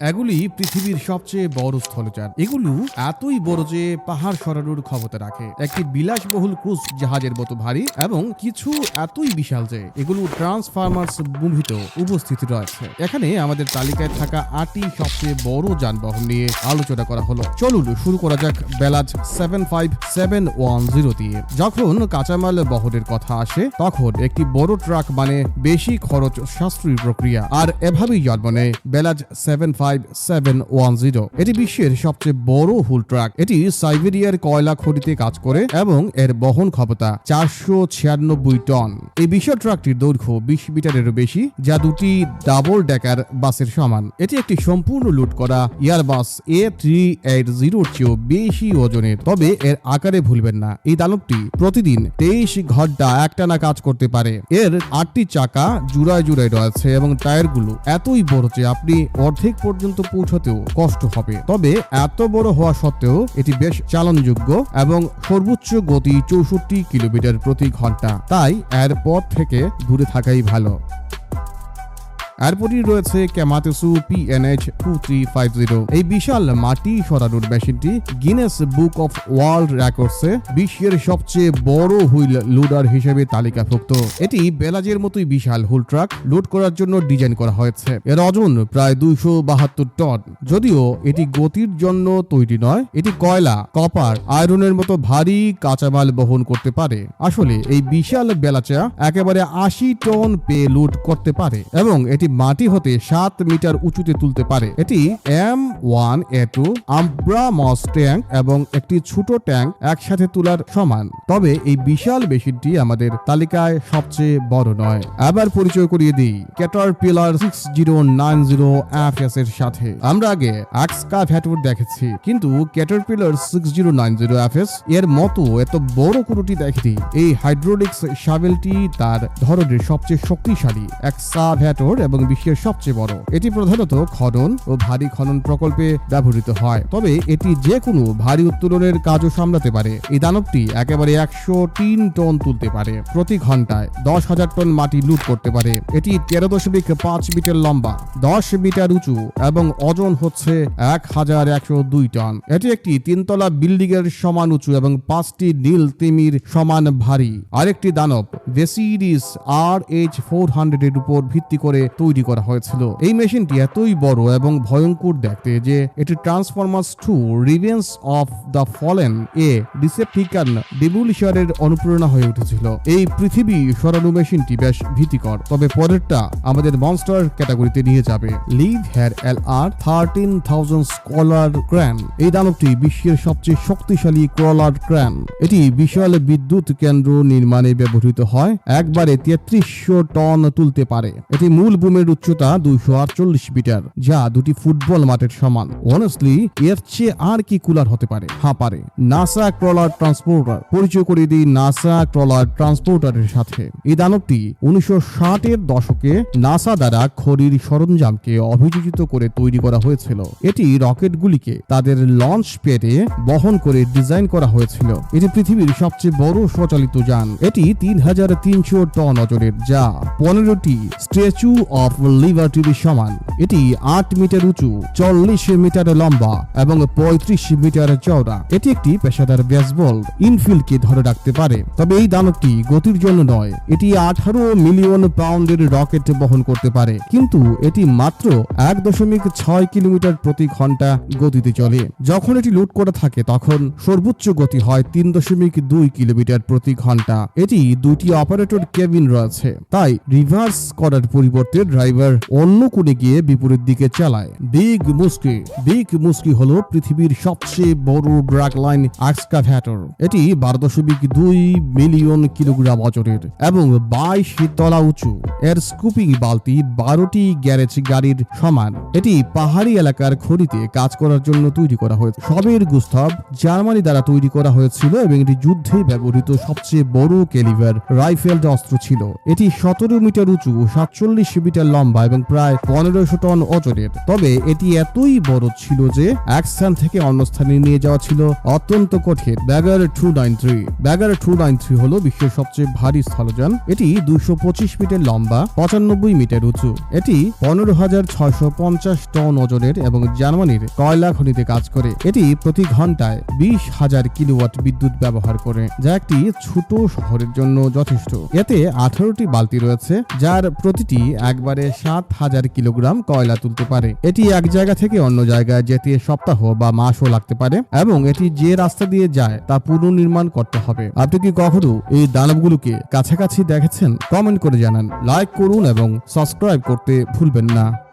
এগুলি পৃথিবীর সবচেয়ে বড় স্থলযান। এগুলো এতই বড় যে পাহাড় সরানোর ক্ষমতা রাখে। একটি বিলাসবহুল ক্রুজ জাহাজের মতো ভারী এবং কিছু এতই বিশাল যে এগুলো ট্রান্সফার্মার্স মুভিতেও উপস্থিত রয়েছে। এখানে আমাদের তালিকায় থাকা আটটি সবচেয়ে বড় যানবাহন নিয়ে আলোচনা করা হলো। চলুন শুরু করা যাক BelAZ seven five seven one zero দিয়ে। যখন কাঁচামাল বহনের কথা আসে, তখন একটি বড় ট্রাক মানে বেশি খরচ সাশ্রয়ী প্রক্রিয়া। আর এভাবেই জন্ম নেয় BelAZ seven five seven one zero এটি বিশ্বের সবচেয়ে বড় হুল ট্রাক। এটি সাইবেরিয়ার কয়লা খনিতে কাজ করে এবং এর বহন ক্ষমতা চারশো ছিয়ানব্বই টন। এই বিশাল ট্রাকটির দৈর্ঘ্য বিশ মিটারেরও বেশি, যা দুটি ডাবল ডেকার বাসের সমান। এটি একটি সম্পূর্ণ লুট করা ইয়ারবাস এ থ্রি এইট জিরোর চেয়েও বেশি ওজনের। তবে এর আকারে ভুলবেন না। এই দানবটি প্রতিদিন তেইশ ঘণ্টা একটানা কাজ করতে পারে। এর আটটি চাকা জুড়ায় জুড়ায় রয়েছে এবং টায়ারগুলো এতই বড় যে আপনি অর্ধেক পর্যন্ত পৌঁছতেও কষ্ট হবে। তবে এত বড় হওয়া সত্ত্বেও এটি বেশ চালনযোগ্য এবং সর্বোচ্চ গতি চৌষট্টি কিলোমিটার প্রতি ঘণ্টা। তাই এর পথ থেকে দূরে থাকাই ভালো। এরপরই রয়েছে Komatsu P N H two three five zero এই বিশাল মাটি সরানোর মেশিনটি গিনেস বুক অফ ওয়ার্ল্ড রেকর্ডসে বিশ্বের সবচেয়ে বড় হুইল লোডার হিসেবে তালিকাভুক্ত। এটি বেলাজের মতোই বিশাল হুল ট্রাক লোড করার জন্য ডিজাইন করা হয়েছে। এর ওজন প্রায় দুইশো বাহাত্তর টন। যদিও এটি গতির জন্য তৈরি নয়, এটি কয়লা, কপার, আয়রনের মতো ভারী কাঁচামাল বহন করতে পারে। আসলে এই বিশাল বেলাচা একেবারে আশি টন পে লোড করতে পারে এবং এটি মাটি হতে সাত মিটার উঁচুতে তুলতে পারে। এটি M one A two Abrams tank এবং একটি ছোট ট্যাঙ্ক একসাথে তোলার সমান। তবে এই বিশাল মেশিনটি আমাদের তালিকায় সবচেয়ে বড় নয়। আবার পরিচয় করিয়ে দিই Caterpillar six zero nine zero F S এর সাথে। আমরা আগে আক্সকা ভ্যাটুর দেখেছি, কিন্তু Caterpillar six zero nine zero F S এর মতো এত বড় কোনোটি দেখেনি। এই হাইড্রোলিক্স শাবেলটি তার ধরনের সবচেয়ে শক্তিশালী এক সাভ্যাটর এবং বিশ্বের সবচেয়ে বড়। এটি প্রধানত খনন ও ভারী খনন প্রকল্পে ব্যবহৃত হয়। তবে এটি যে কোনো ভারী উত্তোলনের কাজও সামলাতে পারে। এই দানবটি একেবারে একশো তিন টন তুলতে পারে প্রতি ঘন্টায়। দশ হাজার টন মাটি লুট করতে পারে। এটি তেরো দশমিক পাঁচ মিটার লম্বা, দশ মিটার উঁচু এবং ওজন হচ্ছে এক হাজার একশো দুই টন। এটি একটি তিনতলা বিল্ডিং এর সমান উঁচু এবং পাঁচটি নীল তিমির সমান ভারী। আরেকটি দানব, Bucyrus R H four hundred এর উপর ভিত্তি করে তৈরি করা হয়েছিল। এই মেশিনটি এতই বড় এবং ভয়ঙ্কর দেখতে যে এটি Transformers two revenge of the fallen A Decepticon ডিবুলিশারের অনুপ্রেরণা হয়ে উঠেছিল। এই পৃথিবী সরানো মেশিনটি বেশ ভীতিকর। তবে পরেরটা আমাদের মনস্টার ক্যাটাগরিতে নিয়ে যাবে। Liebherr L R thirteen thousand crawler crane এই দানবটি বিশ্বের সবচেয়ে শক্তিশালী ক্রলার ক্র্যান এটি বিশাল বিদ্যুৎ কেন্দ্র নির্মাণে ব্যবহৃত হয়। একবারে তেত্রিশশো টন তুলতে পারে। এটি মূল বুমের উচ্চতা দুইশো আটচল্লিশ মিটার, যা দুটি ফুটবল মাঠের সমান। অনেস্টলি এর চেয়ে আর কি কুলার হতে পারে? হ্যাঁ পারে। নাসা ক্রলার ট্রান্সপোর্টার পরিচয় করিয়ে দিই নাসা ক্রলার ট্রান্সপোর্টারের সাথে। এই দানবটি উনিশশো ষাটের দশকে নাসা দ্বারা খড়ির সরঞ্জামকে অভিযোজিত করে তৈরি করা হয়েছিল। এটি রকেটগুলিকে তাদের লঞ্চ পেটে বহন করে ডিজাইন করা হয়েছিল। এটি পৃথিবীর সবচেয়ে বড় স্বচালিত যান। এটি তিন হাজার তিনশো টন ওজনের, যা পনেরোটি স্ট্যাচু অফ লিবার্টির সমান এটি আট মিটার উঁচু, চল্লিশ মিটার লম্বা এবং পঁয়ত্রিশ মিটার চওড়া। এটি একটি পেশাদার বেসবল ইনফিল্ডকে ধরে রাখতে পারে। তবে এই দানবটি গতির জন্য নয়, এটি আঠারো মিলিয়ন পাউন্ডের রকেট বহন করতে পারে। কিন্তু এটি মাত্র এক দশমিক ছয় কিলোমিটার প্রতি ঘণ্টা গতিতে চলে। যখন এটি লুট করে থাকে, তখন সর্বোচ্চ গতি হয় তিন দশমিক দুই কিলোমিটার প্রতি ঘণ্টা। এটি দুটি অপারেটর কেবিন রয়েছে। তাই রিভার্স করার পরিবর্তে ড্রাইভার অন্য কোণে গিয়ে বিপরীত দিকে চালায়। বিগ মুস্কি বিগ মুস্কি হলো পৃথিবীর সবচেয়ে বড় ড্রাগ লাইন আক্সকাভ্যাটর এটি বারো দশমিক দুই মিলিয়ন কিলোগ্রাম ওজনের এবং বাইশ তলা উঁচু। এর স্কুপিং বালতি বারোটি গ্যারেজ গাড়ির সমান। এটি পাহাড়ি এলাকার খড়িতে কাজ করার জন্য তৈরি করা হয়েছে সবের গুস্তব জার্মানি দ্বারা তৈরি করা হয়েছিল এবং এটি যুদ্ধে ব্যবহৃত সবচেয়ে বড় ক্যালিভার রাইফেলড অস্ত্র ছিল। এটি সতেরো মিটার উঁচু সাতচল্লিশ মিটার লম্বা এবং প্রায় পনেরোশো টন ওজনের তবে এটি এতই বড় ছিল যে এক স্থান থেকে অন্য স্থানে নিয়ে যাওয়া ছিল অত্যন্ত কঠিন Bagger two nine three. Bagger two nine three হল বিশ্বের সবচেয়ে ভারী স্থলযান। এটি দুইশো পঁচিশ মিটার লম্বা, পঁচানব্বই মিটার উঁচু। এটি পনেরো হাজার ছয়শো পঞ্চাশ টন ওজনের এবং জার্মানির কয়লা খনিতে কাজ করে। এটি প্রতি ঘন্টায় বিশ হাজার কিলোওয়াট বিদ্যুৎ ব্যবহার করে, যা একটি ছোট শহরের জন্য যথেষ্ট। এতে আঠারোটি বালতি রয়েছে, যার প্রতিটি একবারে সাত হাজার কিলোগ্রাম কয়লা তুলতে পারে। এটি এক জায়গা থেকে অন্য জায়গায় যেতে সপ্তাহ বা মাসও লাগতে পারে এবং এটি যে রাস্তা দিয়ে যায় তা পুনর্নির্মাণ করতে হবে। আপনি কি কখনো এই দানবগুলোকে কাছাকাছি দেখেছেন? কমেন্ট করে জানান। লাইক করুন এবং সাবস্ক্রাইব করতে ভুলবেন না।